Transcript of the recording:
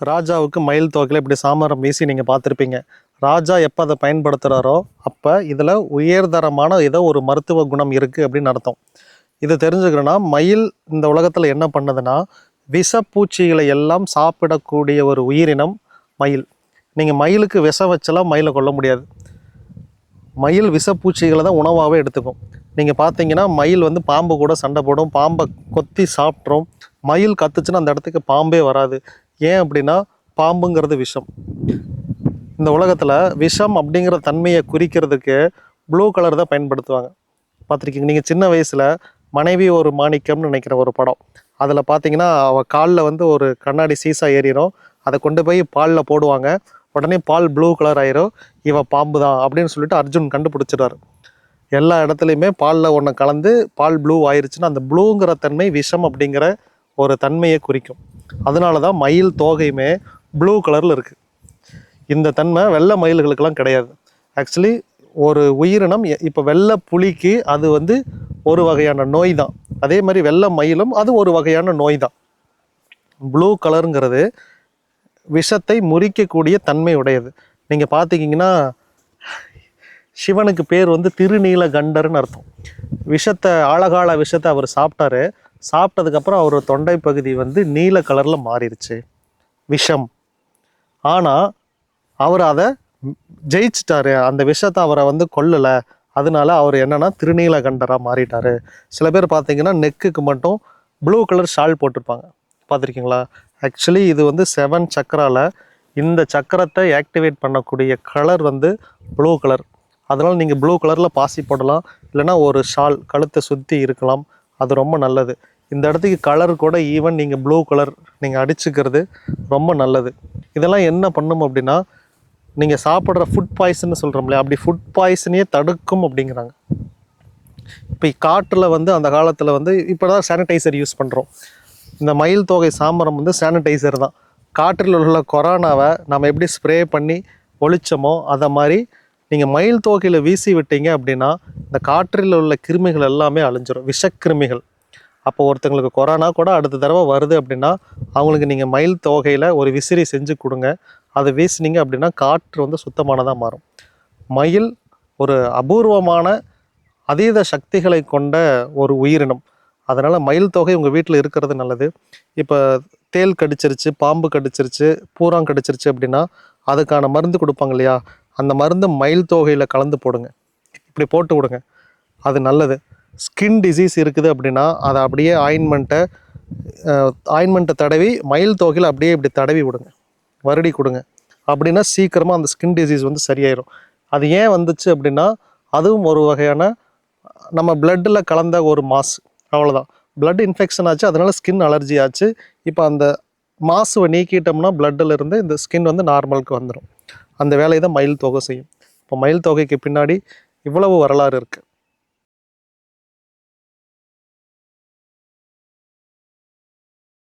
ராஜாவுக்கு மயில் தோக்கில் இப்படி சாமரம் வீசி நீங்கள் பார்த்துருப்பீங்க. ராஜா எப்போ அதை பயன்படுத்துகிறாரோ அப்போ இதில் உயர்தரமான ஏதோ ஒரு மருத்துவ குணம் இருக்குது அப்படின்னு அர்த்தம். இதை தெரிஞ்சுக்கிறோன்னா மயில் இந்த உலகத்தில் என்ன பண்ணுதுன்னா விஷப்பூச்சிகளை எல்லாம் சாப்பிடக்கூடிய ஒரு உயிரினம் மயில். நீங்கள் மயிலுக்கு விஷம் வச்செல்லாம் மயிலை கொல்ல முடியாது. மயில் விஷப்பூச்சிகளை தான் உணவாகவே எடுத்துக்கும். நீங்கள் பார்த்தீங்கன்னா மயில் வந்து பாம்பு கூட சண்டை போடும் பாம்பை கொத்தி சாப்பிட்றோம் மயில் கத்துச்சுன்னா அந்த இடத்துக்கு பாம்பே வராது. ஏன் அப்படின்னா பாம்புங்கிறது விஷம். இந்த உலகத்தில் விஷம் அப்படிங்கிற தன்மையை குறிக்கிறதுக்கு ப்ளூ கலர் தான் பயன்படுத்துவாங்க. பார்த்துருக்கீங்க நீங்கள் சின்ன வயசில் மனைவி ஒரு மாணிக்கம்னு நினைக்கிற ஒரு படம். அதில் பார்த்தீங்கன்னா அவள் காலில் வந்து ஒரு கண்ணாடி சீசா ஏறிடும் அதை கொண்டு போய் பாலில் போடுவாங்க. உடனே பால் ப்ளூ கலர் ஆயிரும். இவ பாம்பு தான் அப்படின்னு சொல்லிட்டு அர்ஜுன் கண்டுபிடிச்சிடுறாரு. எல்லா இடத்துலையுமே பாலில் ஒன்று கலந்து பால் ப்ளூ ஆயிருச்சுன்னா அந்த ப்ளூங்கிற தன்மை விஷம் அப்படிங்கிற ஒரு தன்மையை குறிக்கும். அதனால தான் மயில் தோகையுமே ப்ளூ கலரில் இருக்குது இந்த தன்மை வெள்ளை மயில்களுக்கெல்லாம் கிடையாது. ஆக்சுவலி ஒரு உயிரினம் இப்போ வெள்ளை புலிக்கு அது வந்து ஒரு வகையான நோய் தான் அதே மாதிரி வெள்ளை மயிலும் அது ஒரு வகையான நோய் தான் ப்ளூ கலருங்கிறது விஷத்தை முறிக்கக்கூடிய தன்மை உடையது. நீங்கள் பார்த்துக்கிங்கன்னா சிவனுக்கு பேர் வந்து திருநீலகண்டர்னு அர்த்தம். விஷத்தை ஆழகால விஷத்தை அவர் சாப்பிட்டாரு. சாப்பிட்டதுக்கப்புறம் அவர் தொண்டை பகுதி வந்து நீல கலரில் மாறிடுச்சு. விஷம். ஆனால் அவர் அதை ஜெயிச்சிட்டாரு. அந்த விஷத்தை அவரை வந்து கொல்லலை. அதனால அவர் என்னென்னா திருநீலகண்டராக மாறிட்டாரு. சில பேர் பார்த்தீங்கன்னா நெக்குக்கு மட்டும் ப்ளூ கலர் ஷால் போட்டிருப்பாங்க. பார்த்துருக்கீங்களா ஆக்சுவலி இது வந்து செவன் சக்கரால இந்த சக்கரத்தை ஆக்டிவேட் பண்ணக்கூடிய கலர் வந்து ப்ளூ கலர் அதனால் நீங்கள் ப்ளூ கலரில் பாசி போடலாம். இல்லைன்னா ஒரு ஷால் கழுத்தை சுற்றி இருக்கலாம். அது ரொம்ப நல்லது. இந்த இடத்துக்கு கலர் கூட ஈவன் நீங்கள் ப்ளூ கலர் நீங்கள் அடிச்சுக்கிறது ரொம்ப நல்லது. இதெல்லாம் என்ன பண்ணும் அப்படின்னா நீங்கள் சாப்பிட்ற ஃபுட் பாய்சன் சொல்கிறோம்ல அப்படி ஃபுட் பாய்சனையே தடுக்கும் அப்படிங்கிறாங்க. இப்போ காட்டில் வந்து அந்த காலத்தில் வந்து இப்போ தான் சானிடைசர் யூஸ் பண்ணுறோம் இந்த மயில் தொகை சாமரம் வந்து சானிடைசர் தான். காற்றில் உள்ள கொரோனாவை நம்ம எப்படி ஸ்ப்ரே பண்ணி ஒழிச்சோமோ அதை மாதிரி நீங்கள் மயில் தொகையில் வீசி விட்டீங்க அப்படின்னா இந்த காற்றில் உள்ள கிருமிகள் எல்லாமே அழிஞ்சிடும் விஷக்கிருமிகள். அப்போ ஒருத்தங்களுக்கு கொரோனா கூட அடுத்த தடவை வருது அப்படின்னா அவங்களுக்கு நீங்கள் மயில் தொகையில் ஒரு விசிறி செஞ்சு கொடுங்க. அதை வீசினீங்க அப்படின்னா காற்று வந்து சுத்தமானதாக மாறும். மயில் ஒரு அபூர்வமான அதீத சக்திகளை கொண்ட ஒரு உயிரினம். அதனால் மயில் தொகை உங்கள் வீட்டில் இருக்கிறது நல்லது. இப்போ தேல் கடிச்சிருச்சு பாம்பு கடிச்சிருச்சு பூரான் கடிச்சிருச்சு அப்படின்னா அதுக்கான மருந்து கொடுப்பாங்க இல்லையா? அந்த மருந்து மயில் தொகையில் கலந்து போடுங்க. இப்படி போட்டு விடுங்க. அது நல்லது. ஸ்கின் டிசீஸ் இருக்குது அப்படின்னா அதை அப்படியே ஆயின்மெண்ட்டை ஆயின்மெண்ட்டை தடவி மயில் தொகையில் அப்படியே இப்படி தடவி விடுங்க. வருடி கொடுங்க. அப்படின்னா சீக்கிரமாக அந்த ஸ்கின் டிசீஸ் வந்து சரியாயிடும் அது ஏன் வந்துச்சு அப்படின்னா அதுவும் ஒரு வகையான நம்ம பிளட்டில் கலந்த ஒரு மாசு. அவ்வளோதான் பிளட் இன்ஃபெக்ஷன் ஆச்சு அதனால் ஸ்கின் அலர்ஜி ஆச்சு. இப்போ அந்த மாசுவை நீக்கிட்டோம்னா பிளட்டில் இருந்து இந்த ஸ்கின் வந்து நார்மலுக்கு வந்துடும் அந்த வேலையை தான் மயில் தொகை செய்யும். இப்போ மயில் தொகைக்கு பின்னாடி இவ்வளவு வரலாறு இருக்குது